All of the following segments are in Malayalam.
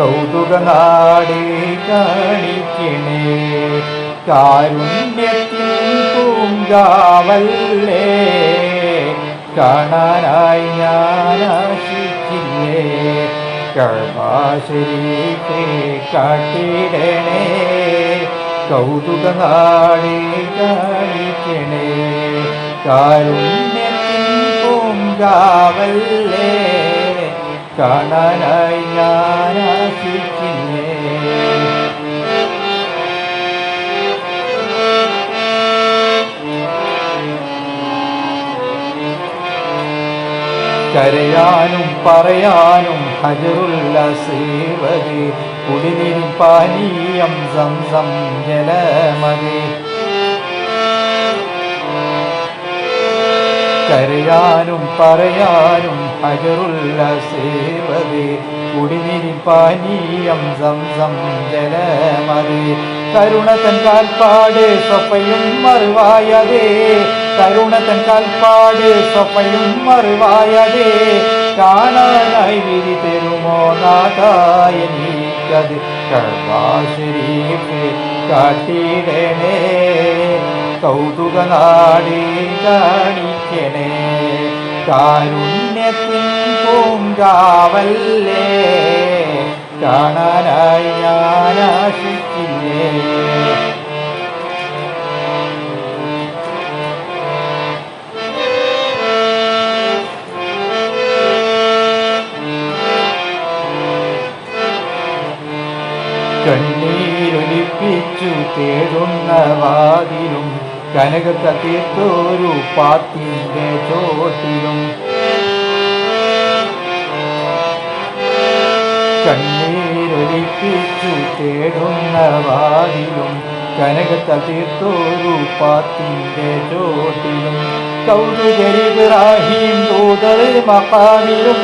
കൗതുക നാടി കാണിക്കണേ. കാരുണ്യത്തിൻ പൂങ്കാവല്ലേ. കാണാനായി ആശിച്ചില്ലേ. കഴമാശരീഫെ കാട്ടിടണേ. കൗതുക നാടി കാണിക്കണേ. കാരുണ്യത്തിൻ പൂങ്കാവല്ലേ. കാണാനായി കരയാനും പറയാനും ഹജറുള്ള സേവതി കുടിനിൽ പാനീയം സംസം ജലമതി. കരയാനും പറയാനും ഹജറുള്ള സേവതി കുടിനിൽ പാനീയം സംസം ജലമതി. കരുണതൻ കാൽപ്പാട് സ്വപ്പയും മറുവായതേ കരുണതൻ കാൽപ്പാട് സ്വപ്പയും മറുവായതേ. കാണാനായി വിധി തരുമോ നാഥായ നീക്കത് കഴവാശരീഫ് കാട്ടിടണേ. കൗതുക നാടി കാണിക്കണേ കാരുണ്യത്തിൻ പൂങ്കാവല്ലേ? കാണാനായി ആശിച്ചില്ലേ കണ്ണീരൊലിപ്പിച്ചു തേടുന്ന വാതിലും കനകത്ത തീർത്തൊരു പാത്തിന്റെ ചോട്ടിലും കണ്ണീരൊലിപ്പിച്ചു തേടുന്ന വാതിലും കനകത്ത പാത്തിന്റെ ചോട്ടിലും. കൗതുകരിബ്രാഹിം ദൂതർ മക്കാമിലും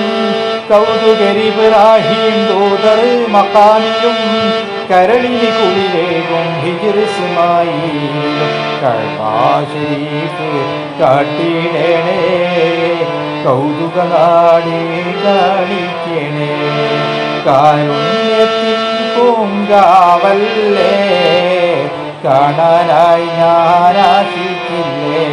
കൗതുകരിബ്രാഹിം ദൂതർ മക്കാമിലും കരളിന് കുളിലേകും ഹിജിർസുമായി കഴമാശരീഫ് കാട്ടിടണേ കൗതുക നാടി കാണിക്കണേ. കാരുണ്യത്തിൻ കാണാനായി ഞാൻ ആശിച്ചില്ലേ?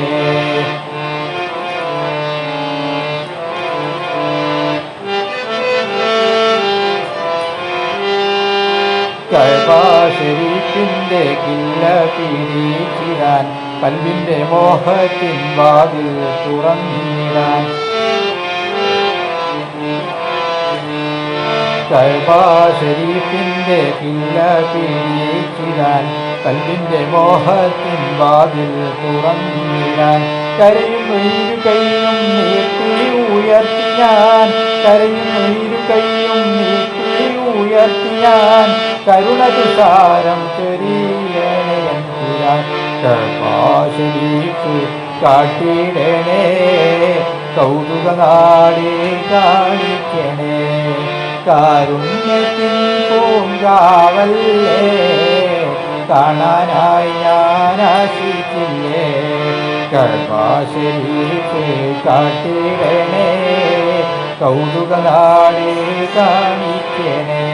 കില്ല പിരിച്ചിടാൻ കൽവിന്റെ മോഹത്തിൻ വാതിൽ തുറന്നിടാൻ കഴബാശരീഫിന്റെ കില്ല പിരിച്ചിടാൻ കൽവിന്റെ മോഹത്തിൻ വാതിൽ തുറന്നിടാൻ കരയും ഇരു കൈയും നീട്ടി ഉയർത്തിയാൻ കരയും ഇരു കൈയും നീട്ടി ഉയർത്തിയാൻ കരുണ തുഷാരം ചെറിയണയൻ കൃപാശരീഫ് കാട്ടിടണേ കൗതുക നാടേ കാണിക്കണേ. കാരുണ്യത്തിൻ പൂങ്കാവല്ലേ? കാണാനായി ഞാൻ ആശിച്ചില്ലേ? കഴപാശരീഫ് കാട്ടിടണേ. കാണിക്കണേ.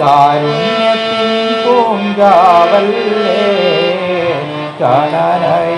കാരുണ്യത്തിൻ പൂങ്കാവല്ലേ? കാണാനായി